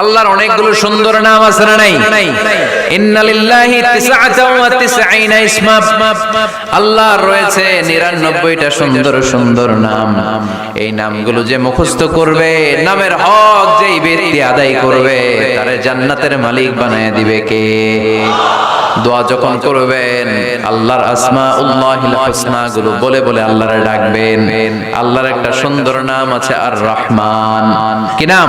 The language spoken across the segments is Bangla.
আল্লাহর অনেকগুলো সুন্দর নাম আছে না নাই? ইন্নালিল্লাহি তিসআতাও ওয়া তিসঈনা ইসমা আল্লাহর রয়েছে 99টা সুন্দর সুন্দর নাম। এই নামগুলো যে মুখস্থ করবে, নামের হক যেই ব্যক্তি আদায় করবে, তারে জান্নাতের মালিক বানায় দিবে কে? দোয়া যখন করবেন, আল্লাহর আসমা উল্লাহিল হুসনা গুলো বলে বলে আল্লাহরে ডাকবেন। আল্লাহর একটা সুন্দর নাম আছে আর রহমান কি নাম?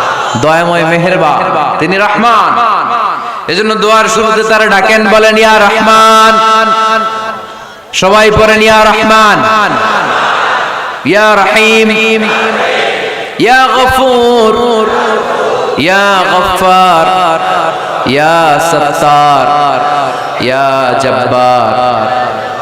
দয়াময় মেহেরবা, তিনি রহমান। এজন্য দোয়ার শুরুতে তারা ডাকেন, বলেন, ইয়া রহমান। সবাই পড়েন, ইয়া রহমান। ইয়া রহিম। ইয়া গফুর। ইয়া গফফার। ইয়া সত্তার। ইয়া জব্বার।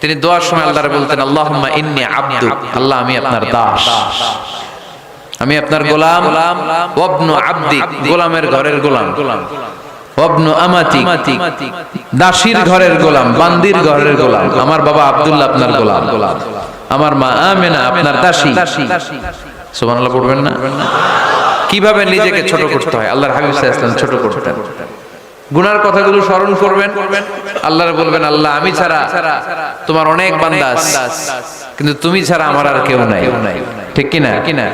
তিনি দোয়ার সময় আল্লাহর বলতেন, আল্লাহুম্মা ইন্নী আব্দু, আল্লাহ আমি আপনার দাস। আমি আপনার গোলাম আব্দি, গোলামের ঘরের গোলাম। ঘরের গোলাম, বান্দির ঘরের গোলাম। আমার বাবা আব্দুল্লাহ আপনার গোলাম। আমার মা আমেনা আপনার দাসী। পড়বেন না? কীভাবে নিজেকে ছোট করতে হয়? আল্লাহর হাবিব সাল্লাল্লাহু আলাইহি ছোট গুনার কথাগুলো স্মরণ করবেন। আল্লাহর বলবেন, আল্লাহ, আমি ছাড়া তোমার অনেক বান্দা কিন্তু তুমি ছাড়া আমার আর কেউ নাই। ঠিক কিনা কিনা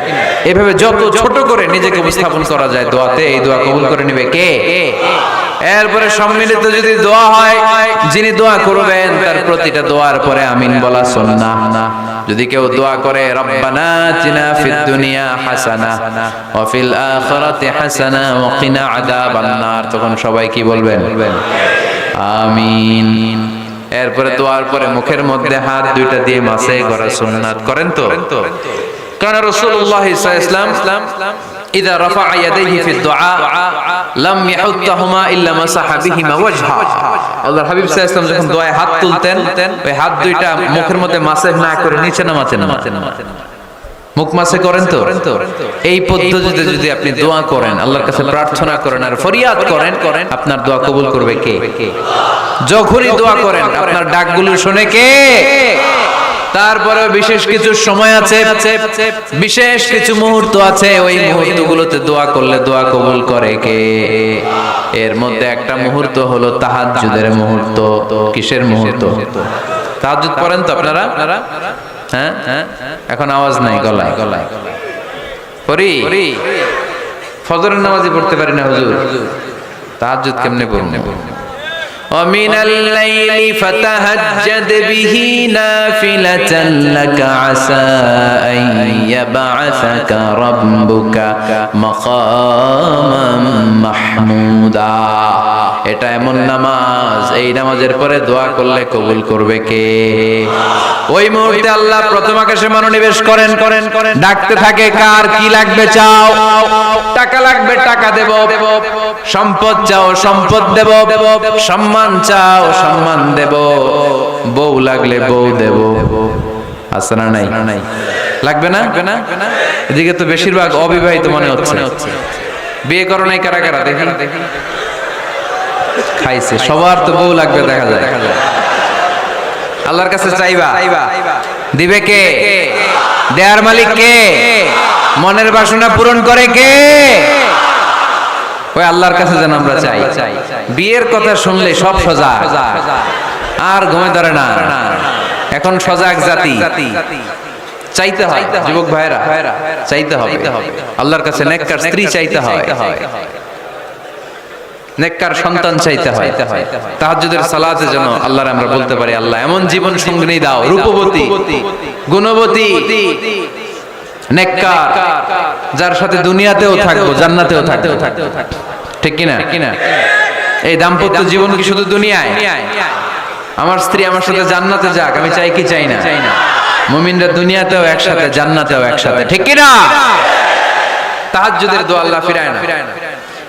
এভাবে যত ছোট করে নিজেকে উপস্থাপন করা যায়, দোয়াতে এই দোয়া কবুল করে নিবে কে? এরপরে সম্মিলিত যদি দোয়া হয়, যিনি দোয়া করবেন, তার প্রতিটা দোয়ার পরে আমিন বলা সুন্নাহ। যদি কেউ দোয়া করে, রব্বানা আতিনা ফিদ দুনিয়া হাসানা, ওয়া ফিল আখিরাতি হাসানা, ওয়া কিনা আযাবান নার তখন সবাই কি বলবেন? আমিন। এরপরে দোয়ার পরে মুখের মধ্যে হাত দুইটা দিয়ে মাসে করা সুন্নাত করেন তো? কারণ রাসূলুল্লাহ সাল্লাল্লাহু আলাইহি ওয়াসাল্লাম যখন দোয়ায় হাত তুলতেন, ওই হাত দুইটা মুখের মধ্যে না করে নিচে নামাতেন মুখ মাসে করেন তো? এই পদ্ধতিতে যদি আপনি দোয়া করেন, আল্লাহর কাছে প্রার্থনা করেন আর ফরিয়াদ করেন করেন, আপনার দোয়া কবুল করবে কে? যখনই দোয়া করেন, আপনার ডাকগুলো শুনে কে? তারপরে বিশেষ কিছু সময় আছে, বিশেষ কিছু মুহূর্ত আছে, ওই মুহূর্তগুলোতে দোয়া করলে দোয়া কবুল করে কে? এর মধ্যে একটা মুহূর্ত হলো তাহাজ্জুদের মুহূর্ত। কিসের মুহূর্ত? তাহাজ্জুদ পড়েন তো আপনারা? হ্যাঁ? এখন আওয়াজ নাই গলায়। গলায় পড়ি? ফজরের নামাজি পড়তে পারি না হুজুর। তাহাজ্জুদ কেমনে পড়ব? ومن الليل فتهجد به نافلة لك عسى أن يبعثك ربك مقاما محمودا. এটা এমন নামাজ, এই নামাজের পরে দোয়া করলে কবুল করবে কে? ওই মুহূর্তে আল্লাহ প্রথম আকাশে মনোনিবেশ করেন করেন করেন। ডাকতে থাকে, কার কি লাগবে চাও? টাকা লাগবে, টাকা দেব। সম্পদ চাও, সম্পদ দেব। সম্মান চাও, সম্মান দেব। বউ লাগলে বউ দেব। আছে না নাই? লাগবে না? এদিকে তো বেশিরভাগ অবিবাহিত মনে হচ্ছে। বিয়ে করো নাই কারা কারা দেখি। খাইছে। সবার তো বউ লাগবে, দেখা যায়। আল্লাহর কাছে চাইবা। দিবে কে? দেয়ার মালিক কে? মনের বাসনা পূরণ করে কে? ওই আল্লাহর কাছে যেন আমরা চাই। বিয়ের কথা শুনলে সব সজা। আর ঘুমে ধরে না। এখন সজাগ জাতি। চাইতে হয়। যুবক ভাইরা চাইতে হবে। আল্লাহর কাছে নেককার স্ত্রী চাইতে হয়। নেককার সন্তান চাইতে হয়। তাহাজ্জুদের সালাতে যেন আল্লাহর আমরা বলতে পারি আল্লাহ এমন জীবন সঙ্গিনী দাও রূপবতী গুণবতী নেককার যার সাথে দুনিয়াতেও থাকব জান্নাতেও থাকব। ঠিক কিনা? কিনা? এই দাম্পত্য জীবন কি শুধু দুনিয়ায়? আমার স্ত্রী আমার সাথে জান্নাতে যাক আমি চাই কি চাই না? মুমিনরা দুনিয়াতেও একসাথে জান্নাতেও একসাথে। ঠিক কিনা? তাহাজ্জুদের দোয়া আল্লাহ ফিরায় না।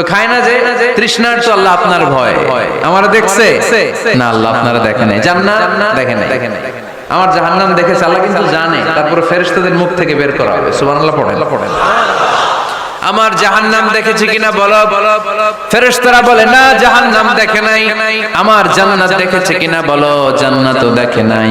তো খায় না যে তৃষ্ণার তো আল্লাহ আপনার ভয়। আমার দেখছে? না, আল্লাহ আপনারা দেখে নাই। জান্নাত দেখে নাই। আমার জাহান্নাম দেখেছে, আল্লাহ কিন্তু জানে। তারপরে ফেরেশতাদের মুখ থেকে বের করা হবে। সুবহানাল্লাহ পড়েন। পড়েন আমার জাহান্নাম দেখেছে কিনা বলো বলো। ফেরেশতারা বলে, না, জাহান্নাম দেখে নাই। আমার জান্নাত দেখেছে কিনা বলো। জান্নাতও দেখে নাই।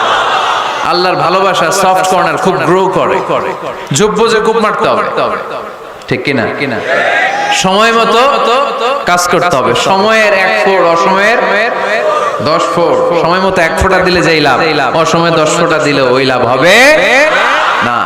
আল্লাহর ভালোবাসা সফট কর্নার খুব গ্রো করে। যোগ্য যে খুব মারতে হবে। ঠিক কিনা? কিনা সময় মতো কাজ করতে হবে। সময়ের এক ফোর অসময়ের দশ ফোর সময় মতো এক ফোঁটা দিলে যেই লাভ, অসময়ে দশ ফোঁটা দিলে ওই লাভ হবে না।